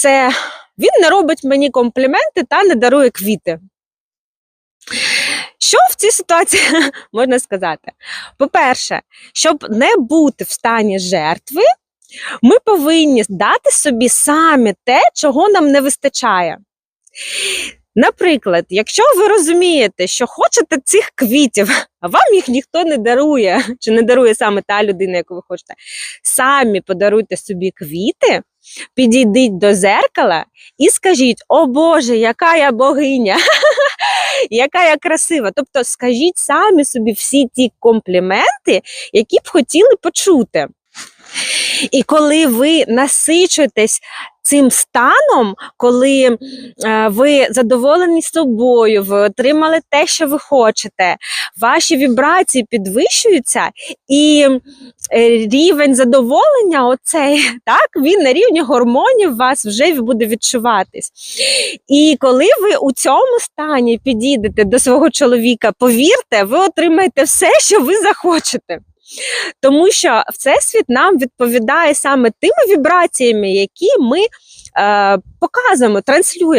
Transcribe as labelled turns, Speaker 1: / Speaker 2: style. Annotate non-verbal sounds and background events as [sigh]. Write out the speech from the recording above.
Speaker 1: це він не робить мені компліменти та не дарує квіти. Що в цій ситуації [laughs] можна сказати? По-перше, щоб не бути в стані жертви, ми повинні дати собі самі те, чого нам не вистачає. Наприклад, якщо ви розумієте, що хочете цих квітів, а вам їх ніхто не дарує, чи не дарує саме та людина, яку ви хочете, самі подаруйте собі квіти, підійдіть до зеркала і скажіть: О Боже, яка я богиня! [laughs] Яка я красива. Тобто скажіть самі собі всі ті компліменти, які б хотіли почути. І коли ви насичуєтесь цим станом, коли е, ви задоволені собою, ви отримали те, що ви хочете, ваші вібрації підвищуються, і е, рівень задоволення, оцей, [laughs] так, він на рівні гормонів вас вже буде відчуватись. І коли ви у цьому стані підійдете до свого чоловіка, повірте, ви отримаєте все, що ви захочете. Тому що Всесвіт нам відповідає саме тими вібраціями, які ми е, показуємо, транслюємо.